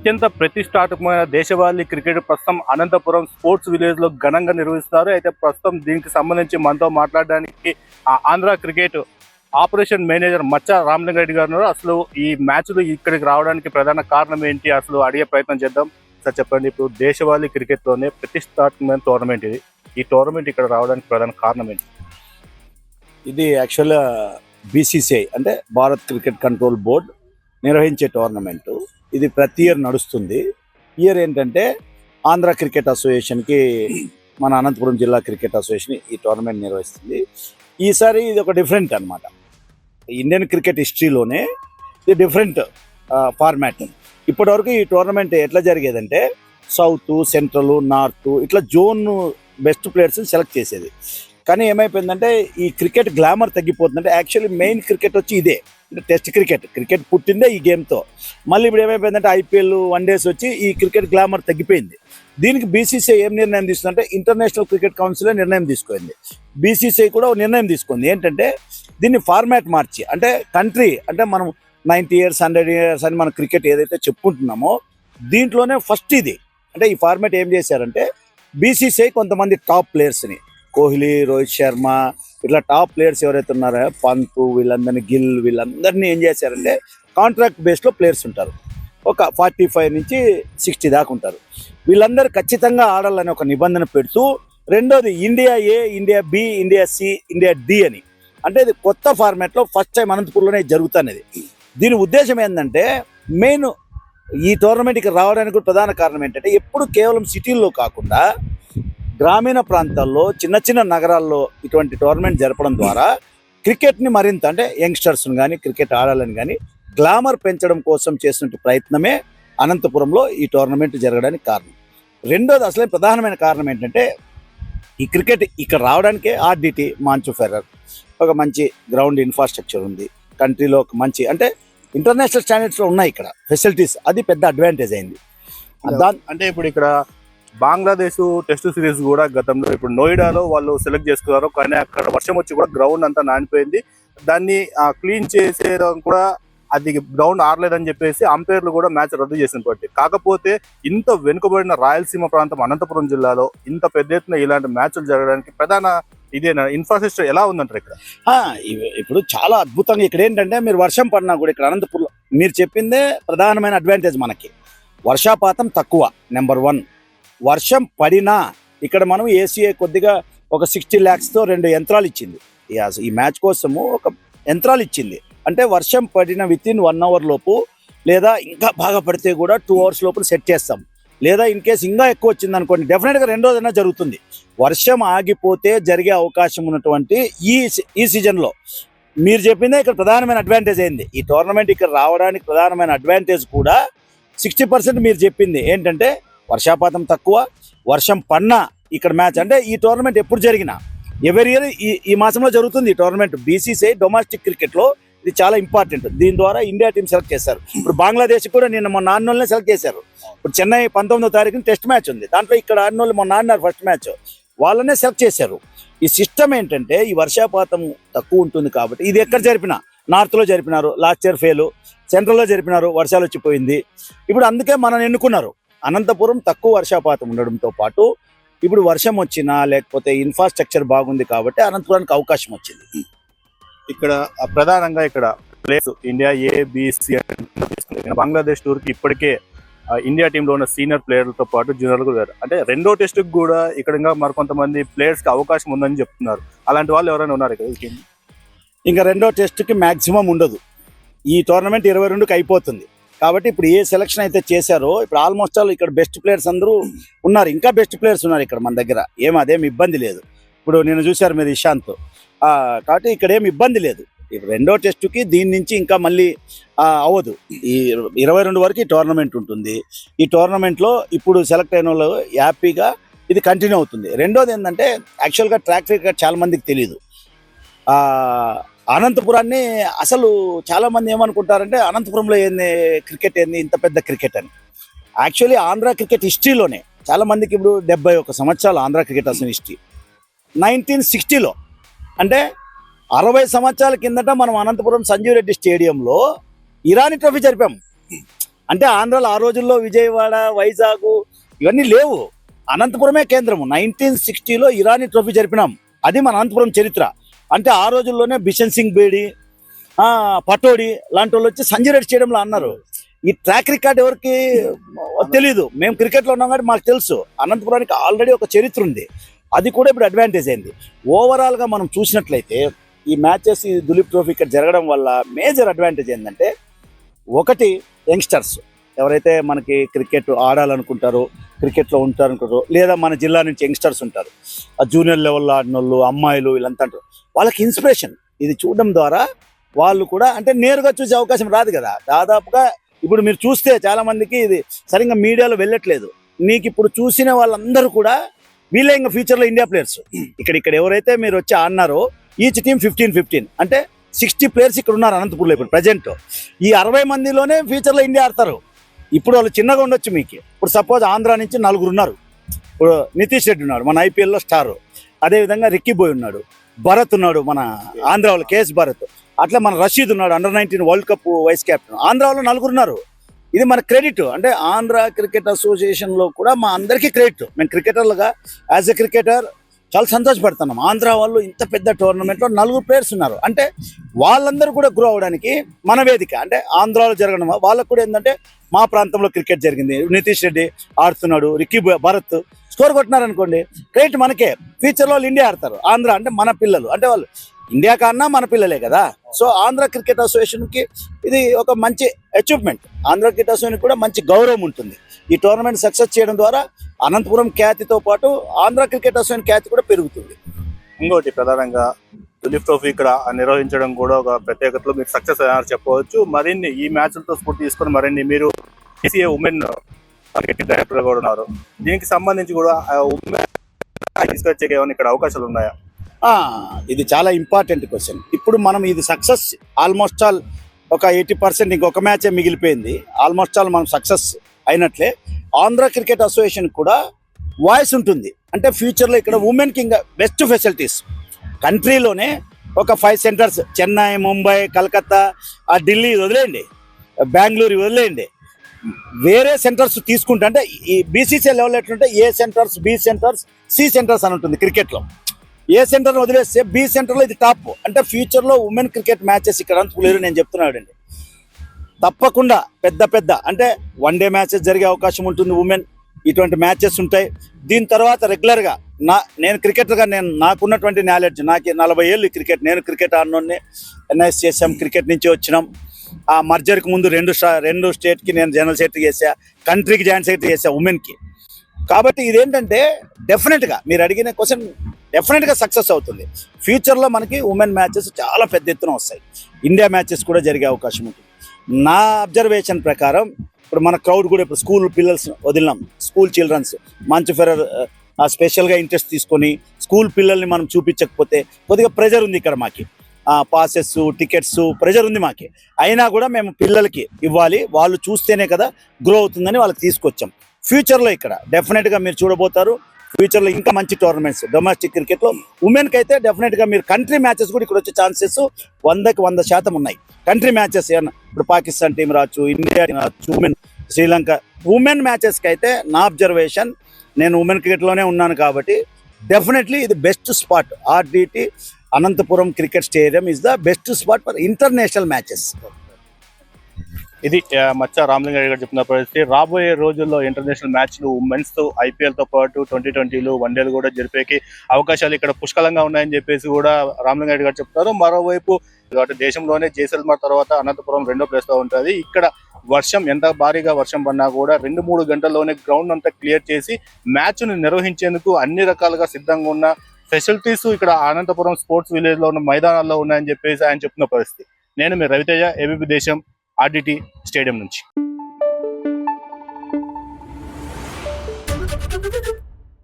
అత్యంత ప్రతిష్టాత్మకమైన దేశవాళీ క్రికెట్ ప్రస్తుతం అనంతపురం స్పోర్ట్స్ విలేజ్లో ఘనంగా నిర్వహిస్తారు అయితే ప్రస్తుతం దీనికి సంబంధించి మనతో మాట్లాడడానికి ఆంధ్ర క్రికెట్ ఆపరేషన్ మేనేజర్ మచ్చ రామలింగారెడ్డి గారు అసలు ఈ మ్యాచ్లు ఇక్కడికి రావడానికి ప్రధాన కారణం ఏంటి? అసలు అడిగే ప్రయత్నం చేద్దాం. సార్ చెప్పండి ఇప్పుడు దేశవాళీ క్రికెట్లోనే ప్రతిష్టాత్మకమైన టోర్నమెంట్ ఇది. ఈ టోర్నమెంట్ ఇక్కడ రావడానికి ప్రధాన కారణం ఏంటి? ఇది యాక్చువల్గా బీసీసీఐ అంటే భారత్ క్రికెట్ కంట్రోల్ బోర్డ్ నిర్వహించే టోర్నమెంటు. ఇది ప్రతి ఇయర్ నడుస్తుంది. ఇయర్ ఏంటంటే ఆంధ్ర క్రికెట్ అసోసియేషన్కి మన అనంతపురం జిల్లా క్రికెట్ అసోసియేషన్ ఈ టోర్నమెంట్ నిర్వహిస్తుంది. ఈసారి ఇది ఒక డిఫరెంట్ అన్నమాట. ఇండియన్ క్రికెట్ హిస్టరీలోనే ఇది డిఫరెంట్ ఫార్మాట్ ఇప్పటివరకు ఈ టోర్నమెంట్ ఎట్లా జరిగేదంటే సౌత్ సెంట్రల్ నార్త్ ఇట్లా జోన్ బెస్ట్ ప్లేయర్స్ని సెలెక్ట్ చేసేది. కానీ ఏమైపోయిందంటే ఈ క్రికెట్ గ్లామర్ తగ్గిపోతుందంటే యాక్చువల్లీ మెయిన్ క్రికెట్ వచ్చి ఇదే. అంటే టెస్ట్ క్రికెట్. క్రికెట్ పుట్టిందే ఈ గేమ్తో. మళ్ళీ ఇప్పుడు ఏమైపోయిందంటే ఐపీఎల్ వన్ డేస్ వచ్చి ఈ క్రికెట్ గ్లామర్ తగ్గిపోయింది. దీనికి బీసీసీఐ ఏం నిర్ణయం తీసుకుందంటే ఇంటర్నేషనల్ క్రికెట్ కౌన్సిల్ నిర్ణయం తీసుకుంది. బీసీసీఐ కూడా ఒక నిర్ణయం తీసుకుంది. ఏంటంటే దీన్ని ఫార్మాట్ మార్చి అంటే కంట్రీ అంటే మనం నైంటీ ఇయర్స్ హండ్రెడ్ ఇయర్స్ అని మనం క్రికెట్ ఏదైతే చెప్పుకుంటున్నామో దీంట్లోనే ఫస్ట్ ఇది. అంటే ఈ ఫార్మాట్ ఏం చేశారంటే బీసీసీఐ కొంతమంది టాప్ ప్లేయర్స్ని కోహ్లీ రోహిత్ శర్మ ఇట్లా టాప్ ప్లేయర్స్ ఎవరైతే ఉన్నారో పంత్ వీళ్ళందరినీ గిల్ వీళ్ళందరినీ ఏం చేశారంటే కాంట్రాక్ట్ బేస్లో ప్లేయర్స్ ఉంటారు. ఒక ఫార్టీ ఫైవ్ నుంచి సిక్స్టీ దాకా ఉంటారు. వీళ్ళందరూ ఖచ్చితంగా ఆడాలని ఒక నిబంధన పెడుతూ రెండోది India A India B India C India D అని. అంటే ఇది కొత్త ఫార్మాట్లో ఫస్ట్ టైం అనంతపూర్లోనే జరుగుతున్నది దీని ఉద్దేశం ఏంటంటే మెయిన్ ఈ టోర్నమెంట్కి రావడానికి ప్రధాన కారణం ఏంటంటే ఎప్పుడు కేవలం సిటీల్లో కాకుండా గ్రామీణ ప్రాంతాల్లో చిన్న చిన్న నగరాల్లో ఇటువంటి టోర్నమెంట్ జరపడం ద్వారా క్రికెట్ని మరింత అంటే యంగ్స్టర్స్ని కానీ క్రికెట్ ఆడాలని కానీ గ్లామర్ పెంచడం కోసం చేసిన ప్రయత్నమే అనంతపురంలో ఈ టోర్నమెంట్ జరగడానికి కారణం. రెండోది అసలే ప్రధానమైన కారణం ఏంటంటే ఈ క్రికెట్ ఇక్కడ రావడానికే ఆర్డిటి మాంచు ఫెర్రర్. ఒక మంచి గ్రౌండ్ ఇన్ఫ్రాస్ట్రక్చర్ ఉంది. కంట్రీలో ఒక మంచి అంటే ఇంటర్నేషనల్ స్టాండర్డ్స్లో ఉన్నాయి ఇక్కడ. ఫెసిలిటీస్ అది పెద్ద అడ్వాంటేజ్ అయింది. అంటే ఇప్పుడు ఇక్కడ బంగ్లాదేశ్ టెస్ట్ సిరీస్ కూడా గతంలో ఇప్పుడు నోయిడాలో వాళ్ళు సెలెక్ట్ చేసుకున్నారు. కానీ అక్కడ వర్షం వచ్చి కూడా గ్రౌండ్ అంతా నానిపోయింది. దాన్ని క్లీన్ చేసేయడం కూడా అది గ్రౌండ్ ఆరలేదని చెప్పేసి అంపైర్లు కూడా మ్యాచ్ రద్దు చేసిన బట్టి కాకపోతే ఇంత వెనుకబడిన రాయలసీమ ప్రాంతం అనంతపురం జిల్లాలో ఇంత పెద్ద ఎత్తున ఇలాంటి మ్యాచ్లు జరగడానికి ప్రధాన ఇదేనా? ఇన్ఫ్రాస్ట్రక్చర్ ఎలా ఉందంటారు ఇక్కడ? ఇప్పుడు చాలా అద్భుతంగా ఇక్కడ ఏంటంటే మీరు వర్షం పడినా కూడా ఇక్కడ అనంతపురంలో మీరు చెప్పిందే ప్రధానమైన అడ్వాంటేజ్ మనకి. వర్షాపాతం తక్కువ నెంబర్ వన్ వర్షం పడినా ఇక్కడ మనం ఏసీఏ కొద్దిగా ఒక సిక్స్టీ ల్యాక్స్తో రెండు యంత్రాలు ఇచ్చింది ఈ మ్యాచ్ కోసము ఒక యంత్రాలు ఇచ్చింది అంటే వర్షం పడిన విత్ ఇన్ వన్ అవర్ లోపు లేదా ఇంకా బాగా పడితే కూడా టూ అవర్స్ లోపల సెట్ చేస్తాం. లేదా ఇన్ కేసు ఇంకా ఎక్కువ వచ్చింది అనుకోండి డెఫినెట్గా రెండోదైనా జరుగుతుంది. వర్షం ఆగిపోతే జరిగే అవకాశం ఉన్నటువంటి ఈ సీ- ఈ సీజన్లో మీరు చెప్పిందే ఇక్కడ ప్రధానమైన అడ్వాంటేజ్ అయింది. ఈ టోర్నమెంట్ ఇక్కడ రావడానికి ప్రధానమైన అడ్వాంటేజ్ కూడా సిక్స్టీ పర్సెంట్ మీరు చెప్పింది. ఏంటంటే వర్షాపాతం తక్కువ వర్షం పన్నా ఇక్కడ మ్యాచ్. అంటే ఈ టోర్నమెంట్ ఎప్పుడు జరిగినా. ఎవరి ఇయర్ ఈ ఈ మాసంలో జరుగుతుంది ఈ టోర్నమెంట్. బీసీసీఐ డొమెస్టిక్ క్రికెట్లో ఇది చాలా ఇంపార్టెంట్ దీని ద్వారా ఇండియా టీం సెలెక్ట్ చేశారు. ఇప్పుడు బంగ్లాదేశ్ కూడా నిన్న మొన్న ఆడినోళ్ళనే సెలెక్ట్ చేశారు. ఇప్పుడు చెన్నై పంతొమ్మిదో తారీఖున టెస్ట్ మ్యాచ్ ఉంది. దాంట్లో ఇక్కడ ఆడినోళ్ళు మొన్న ఆడినారు ఫస్ట్ మ్యాచ్ వాళ్ళనే సెలెక్ట్ చేశారు. ఈ సిస్టమ్ ఏంటంటే ఈ వర్షాపాతం తక్కువ ఉంటుంది కాబట్టి ఇది ఎక్కడ జరిపినా? నార్త్లో జరిపినారు. లాస్ట్ ఇయర్ ఫెయిల్ సెంట్రల్లో జరిపినారు. వర్షాలు వచ్చిపోయింది. ఇప్పుడు అందుకే మనం ఎన్నుకున్నారు. అనంతపురం తక్కువ వర్షాపాతం ఉండడంతో పాటు ఇప్పుడు వర్షం వచ్చినా లేకపోతే ఇన్ఫ్రాస్ట్రక్చర్ బాగుంది కాబట్టి అనంతపురానికి అవకాశం వచ్చింది. ఇక్కడ ప్రధానంగా ఇక్కడ ప్లేస్ ఇండియా ఏబిసి బంగ్లాదేశ్ టూర్కి ఇప్పటికే ఇండియా టీంలో ఉన్న సీనియర్ ప్లేయర్లతో పాటు జూనియర్లు కూడా. అంటే రెండో టెస్ట్ కూడా ఇక్కడ ఇంకా మరికొంతమంది ప్లేయర్స్కి అవకాశం ఉందని చెప్తున్నారు. అలాంటి వాళ్ళు ఎవరైనా ఉన్నారు ఇక్కడ? ఇంకా రెండో టెస్ట్కి మ్యాక్సిమం ఉండదు. ఈ టోర్నమెంట్ ఇరవై రెండుకి అయిపోతుంది. కాబట్టి ఇప్పుడు ఏ సెలక్షన్ అయితే చేశారో ఇప్పుడు ఆల్మోస్ట్ ఆల్ ఇక్కడ బెస్ట్ ప్లేయర్స్ అందరూ ఉన్నారు. ఇంకా బెస్ట్ ప్లేయర్స్ ఉన్నారు ఇక్కడ మన దగ్గర. ఏం అదేమి ఇబ్బంది లేదు. ఇప్పుడు నేను చూశారు మీరు ఇషాంత్. కాబట్టి ఇక్కడ ఏమి ఇబ్బంది లేదు. రెండో టెస్టుకి దీని నుంచి ఇంకా మళ్ళీ అవ్వదు. ఈ ఇరవై రెండు వరకు ఈ టోర్నమెంట్ ఉంటుంది. ఈ టోర్నమెంట్లో ఇప్పుడు సెలెక్ట్ అయిన వాళ్ళు హ్యాపీగా ఇది కంటిన్యూ అవుతుంది. రెండోది ఏంటంటే యాక్చువల్గా ట్రాక్ రికార్డ్ చాలా మందికి తెలియదు అనంతపురాన్ని అసలు చాలా మంది ఏమనుకుంటారంటే అనంతపురంలో ఏంది క్రికెట్ ఏంది ఇంత పెద్ద క్రికెట్ అని. యాక్చువల్లీ ఆంధ్ర క్రికెట్ హిస్టరీలోనే చాలా మందికి ఇప్పుడు డెబ్బై ఒక సంవత్సరాలు ఆంధ్ర క్రికెట్ అసలు హిస్టరీ. నైన్టీన్ సిక్స్టీలో అంటే అరవై సంవత్సరాల కిందట మనం అనంతపురం సంజీవ్ రెడ్డి స్టేడియంలో ఇరానీ ట్రోఫీ జరిపాం. అంటే ఆంధ్రాలో ఆ రోజుల్లో విజయవాడ వైజాగ్ ఇవన్నీ లేవు. అనంతపురమే కేంద్రము. నైన్టీన్ సిక్స్టీలో ఇరానీ ట్రోఫీ జరిపినాం. అది మన అనంతపురం చరిత్ర. అంటే ఆ రోజుల్లోనే బిషన్ సింగ్ బేడి పటోడి లాంటి వాళ్ళు వచ్చి సంజయ్ స్టేడియంలో అన్నారు. ఈ ట్రాక్ రికార్డ్ ఎవరికి తెలీదు. మేము క్రికెట్లో ఉన్నాం కాబట్టి మాకు తెలుసు. అనంతపురానికి ఆల్రెడీ ఒక చరిత్ర ఉంది. అది కూడా ఇప్పుడు అడ్వాంటేజ్ అయింది. ఓవరాల్గా మనం చూసినట్లయితే ఈ మ్యాచెస్ ఈ దులీప్ ట్రోఫీ ఇక్కడ జరగడం వల్ల మేజర్ అడ్వాంటేజ్ ఏంటంటే ఒకటి యంగ్స్టర్స్. ఎవరైతే మనకి క్రికెట్ ఆడాలనుకుంటారో క్రికెట్లో ఉంటారనుకుంటారో లేదా మన జిల్లా నుంచి యంగ్స్టర్స్ ఉంటారు ఆ జూనియర్ లెవెల్లో ఆడిన వాళ్ళు అమ్మాయిలు వీళ్ళంతా అంటారు వాళ్ళకి ఇన్స్పిరేషన్. ఇది చూడడం ద్వారా వాళ్ళు కూడా అంటే నేరుగా చూసే అవకాశం రాదు కదా. దాదాపుగా ఇప్పుడు మీరు చూస్తే చాలామందికి ఇది సరిగ్గా మీడియాలో వెళ్ళట్లేదు. నీకు ఇప్పుడు చూసిన వాళ్ళందరూ కూడా వీళ్ళే ఇంకా ఫ్యూచర్లో ఇండియా ప్లేయర్స్. ఇక్కడ ఇక్కడ ఎవరైతే మీరు వచ్చి ఆడినారో ఈచ్ టీమ్ ఫిఫ్టీన్ ఫిఫ్టీన్. అంటే సిక్స్టీ ప్లేయర్స్ ఇక్కడ ఉన్నారు అనంతపూర్లో ఇప్పుడు ప్రజెంట్. ఈ అరవై మందిలోనే ఫ్యూచర్లో ఇండియా ఆడతారు. ఇప్పుడు వాళ్ళు చిన్నగా ఉండొచ్చు మీకు. ఇప్పుడు సపోజ్ ఆంధ్ర నుంచి నలుగురు ఉన్నారు. ఇప్పుడు నితీష్ రెడ్డి ఉన్నాడు మన ఐపీఎల్లో స్టార్. అదేవిధంగా రిక్కీ ఉన్నాడు. భరత్ ఉన్నాడు మన ఆంధ్ర వాళ్ళు కేఎస్ భరత్. అట్లా మన రషీద్ ఉన్నాడు under nineteen world cup vice captain Andhra వాళ్ళు నలుగురు ఉన్నారు. ఇది మన క్రెడిట్ అంటే ఆంధ్ర క్రికెట్ అసోసియేషన్లో కూడా మా అందరికీ క్రెడిట్ మేము క్రికెటర్లుగా యాజ్ ఎ క్రికెటర్ చాలా సంతోషపడుతున్నాం ఆంధ్ర వాళ్ళు ఇంత పెద్ద టోర్నమెంట్లో నలుగురు ప్లేయర్స్ ఉన్నారు. అంటే వాళ్ళందరూ కూడా గ్రో అవడానికి మన వేదిక అంటే ఆంధ్రాలో జరగడం వాళ్ళకు కూడా ఏంటంటే మా ప్రాంతంలో క్రికెట్ జరిగింది. నితీష్ రెడ్డి ఆడుతున్నాడు రిక్కీ భరత్ స్కోర్ కొట్టినారనుకోండి క్రెడిట్ మనకే. ఫ్యూచర్లో వాళ్ళు ఇండియా ఆడతారు. ఆంధ్ర అంటే మన పిల్లలు. అంటే వాళ్ళు ఇండియా కన్నా మన పిల్లలే కదా. సో ఆంధ్ర క్రికెట్ అసోసియేషన్కి ఇది ఒక మంచి అచీవ్మెంట్ ఆంధ్ర క్రికెట్ అసోసియేషన్ కూడా మంచి గౌరవం ఉంటుంది. ఈ టోర్నమెంట్ సక్సెస్ చేయడం ద్వారా అనంతపురం ఖ్యాతితో పాటు ఆంధ్ర క్రికెట్ అసోసియేషన్ ఖ్యాతి కూడా పెరుగుతుంది. ఇంకోటి ప్రధానంగా దులీప్ ట్రోఫీ ఇక్కడ నిర్వహించడం కూడా ఒక ప్రత్యేకతలో మీరు సక్సెస్ అయ్యారు చెప్పవచ్చు. మరిన్ని ఈ మ్యాచ్లతో స్ఫూర్తి తీసుకొని మరిన్ని మీరు ఏసీఏ ఉమెన్ మార్కెటింగ్ డైరెక్టర్ కూడా ఉన్నారు. దీనికి సంబంధించి కూడా ఉమెన్ తీసుకొచ్చే ఏమైనా ఇక్కడ అవకాశాలు ఉన్నాయా? ఇది చాలా ఇంపార్టెంట్ క్వశ్చన్. ఇప్పుడు మనం ఇది సక్సెస్ ఆల్మోస్ట్ ఆల్ ఒక ఎయిటీ పర్సెంట్ ఇంకొక మ్యాచే మిగిలిపోయింది. ఆల్మోస్ట్ ఆల్ మనం సక్సెస్ అయినట్లే ఆంధ్ర క్రికెట్ అసోసియేషన్ కూడా వాయిస్ ఉంటుంది. అంటే ఫ్యూచర్లో ఇక్కడ ఉమెన్కి ఇంకా బెస్ట్ ఫెసిలిటీస్. కంట్రీలోనే ఒక ఫైవ్ సెంటర్స్ చెన్నై ముంబై కలకత్తా ఆ ఢిల్లీ వదిలేయండి. బెంగళూరు వదిలేయండి. వేరే సెంటర్స్ తీసుకుంటే అంటే ఈ బీసీసీ లెవెల్ ఎట్లుంటే A centres B centres C centres అని ఉంటుంది క్రికెట్లో. ఏ సెంటర్ వదిలేస్తే బి సెంటర్లో ఇది టాప్. అంటే ఫ్యూచర్లో ఉమెన్ క్రికెట్ మ్యాచెస్ ఇక్కడ అంతకులేరు నేను చెప్తున్నాడండి తప్పకుండా పెద్ద పెద్ద అంటే వన్ డే మ్యాచెస్ జరిగే అవకాశం ఉంటుంది ఉమెన్ ఇటువంటి మ్యాచెస్ ఉంటాయి. దీని తర్వాత రెగ్యులర్గా నా నేను క్రికెటర్గా నేను నాకున్నటువంటి నాలెడ్జ్ నాకు నలభై ఏళ్ళు క్రికెట్ నేను క్రికెట్ ఆడినోడిని ఎన్ఐఎస్ చేసాం క్రికెట్ నుంచి వచ్చినాం. ఆ మర్జర్కి ముందు రెండు రెండు స్టేట్కి నేను జనరల్ సెక్రటరీ చేసా కంట్రీకి జాయింట్ సెక్రటరీ చేసా ఉమెన్కి కాబట్టి ఇదేంటంటే డెఫినెట్గా మీరు అడిగిన క్వశ్చన్ డెఫినెట్గా సక్సెస్ అవుతుంది. ఫ్యూచర్లో మనకి ఉమెన్ మ్యాచెస్ చాలా పెద్ద ఎత్తున వస్తాయి. ఇండియా మ్యాచెస్ కూడా జరిగే అవకాశం ఉంటుంది. నా అబ్జర్వేషన్ ప్రకారం ఇప్పుడు మన క్రౌడ్ కూడా ఇప్పుడు స్కూల్ పిల్లల్స్ వదిలినాం. స్కూల్ చిల్డ్రన్స్ మంచి ఫెరర్ స్పెషల్గా ఇంట్రెస్ట్ తీసుకొని స్కూల్ పిల్లల్ని మనం చూపించకపోతే కొద్దిగా ప్రెజర్ ఉంది ఇక్కడ మాకి. పాసెస్ టికెట్స్ ప్రెజర్ ఉంది మాకి. అయినా కూడా మేము పిల్లలకి ఇవ్వాలి. వాళ్ళు చూస్తేనే కదా గ్రో అవుతుందని వాళ్ళకి తీసుకొచ్చాం. ఫ్యూచర్లో ఇక్కడ డెఫినెట్గా మీరు చూడబోతారు. ఫ్యూచర్లో ఇంకా మంచి టోర్నమెంట్స్. డొమెస్టిక్ క్రికెట్లో ఉమెన్కి అయితే డెఫినెట్గా మీరు కంట్రీ మ్యాచెస్ కూడా ఇక్కడ వచ్చే ఛాన్సెస్ వందకి వంద శాతం ఉన్నాయి. కంట్రీ మ్యాచెస్ ఏమన్నా? ఇప్పుడు పాకిస్తాన్ టీం రావచ్చు ఇండియా రావచ్చు ఉమెన్ శ్రీలంక. ఉమెన్ మ్యాచెస్కి అయితే నా అబ్జర్వేషన్ నేను ఉమెన్ క్రికెట్లోనే ఉన్నాను కాబట్టి డెఫినెట్లీ ఇది best spot. RDT Anantapuram cricket stadium is the best spot for international matches. ఇది మచ్చ రామలింగారెడ్డి గారు చెప్తున్న పరిస్థితి. రాబోయే రోజుల్లో ఇంటర్నేషనల్ మ్యాచ్లు ఉమెన్స్తో తో పాటు ట్వంటీ ట్వంటీలు వన్డేలు కూడా జరిపేకి అవకాశాలు ఇక్కడ పుష్కలంగా ఉన్నాయని చెప్పేసి కూడా రామలింగారెడ్డి గారు చెప్తారు మరోవైపు కాబట్టి దేశంలోనే జైసల్మర్ తర్వాత అనంతపురం రెండో ప్లేస్లో ఉంటుంది. ఇక్కడ వర్షం ఎంత భారీగా వర్షం పడినా కూడా రెండు మూడు గంటల్లోనే గ్రౌండ్ అంతా క్లియర్ చేసి మ్యాచ్ను నిర్వహించేందుకు అన్ని రకాలుగా సిద్ధంగా ఉన్న ఫెసిలిటీస్ ఇక్కడ అనంతపురం స్పోర్ట్స్ విలేజ్లో ఉన్న మైదానాల్లో ఉన్నాయని చెప్పేసి ఆయన చెప్తున్న పరిస్థితి. నేను మీ Raviteja ABP Desam RDT stadium నుంచి.